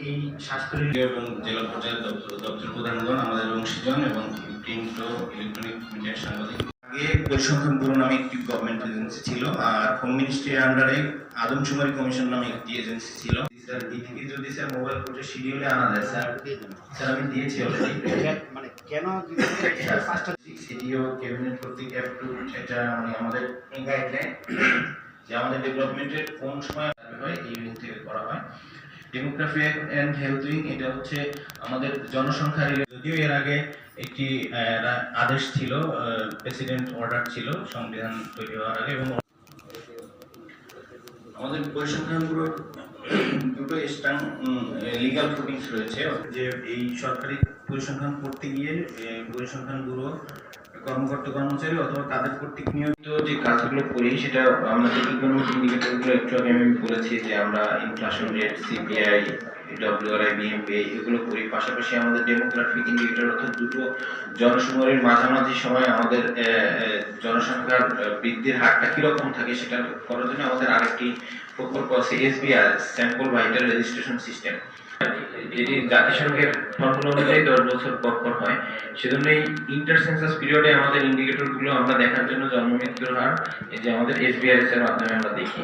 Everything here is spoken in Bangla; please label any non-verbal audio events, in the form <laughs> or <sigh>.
এই স্বাস্থ্য এবং জেলা পর্যায়ের দপ্তর প্রধানগণ, আমাদের সৃজন এবং প্রিন্ট ও ইলেকট্রনিক মিডিয়ার সাংবাদিক আগে পরিসংখ্যান নামে একটি গভর্নমেন্ট এজেন্সি ছিল আর হোম মিনিস্ট্রির আন্ডারে আদমশুমারি কমিশন নামে একটি এজেন্সি ছিল। স্যার এদিকে যদি স্যার মোবাইল কোর্টে শিডিউলে আনা যায় স্যার স্যার আমি দিয়েছি অলরেডি মানে কেন <laughs> সিডিও ক্যাবিনেট কর্তৃক অ্যাপ্রুভ এটা মানে আমাদের গাইডলাইন যে আমাদের ডেভেলপমেন্টের কোন সময় হয় এই থেকে করা হয়। ডেমোগ্রাফি অ্যান্ড হেলথ উইং এটা হচ্ছে আমাদের জনসংখ্যা যদিও এর আগে একটি আদেশ ছিল প্রেসিডেন্ট অর্ডার ছিল সংবিধান তৈরি হওয়ার আগে এবং আমাদের পরিসংখ্যানগুলোর দুটো স্ট্রং লিগাল ফুটিংস রয়েছে। যে এই সরকারি পরিসংখ্যান করতে গিয়ে পরিসংখ্যান ব্যুরো কর্মকর্তা কর্মচারী অথবা তাদের কর্তৃক নিয়মিত যে কাজগুলো করি সেটা আমরা ইকোনমিক ইন্ডিকেটরগুলো একটু আগে আমি বলেছি যে আমরা inflation rate CPI WRI BMP এগুলো করি। পাশাপাশি আমাদের ডেমোগ্রাফিক ইন্ডিকেটর অর্থাৎ দুটো জনসময়ের মাঝামাঝি সময় আমাদের জনসংখ্যার বৃদ্ধির হারটা কীরকম থাকে সেটা করার জন্য আমাদের আরেকটি প্রকল্প আছে SBR sample vital registration system যেটি জাতিসংঘের ফর্মুলা অনুযায়ী দশ বছর পর পর হয়। সেজন্য এই ইন্টার সেন্সাস পিরিয়ডে আমাদের ইন্ডিকেটরগুলো আমরা দেখার জন্য জন্ম মৃত্যুর হার, এই যে আমাদের এসবিআর এর মাধ্যমে আমরা দেখি।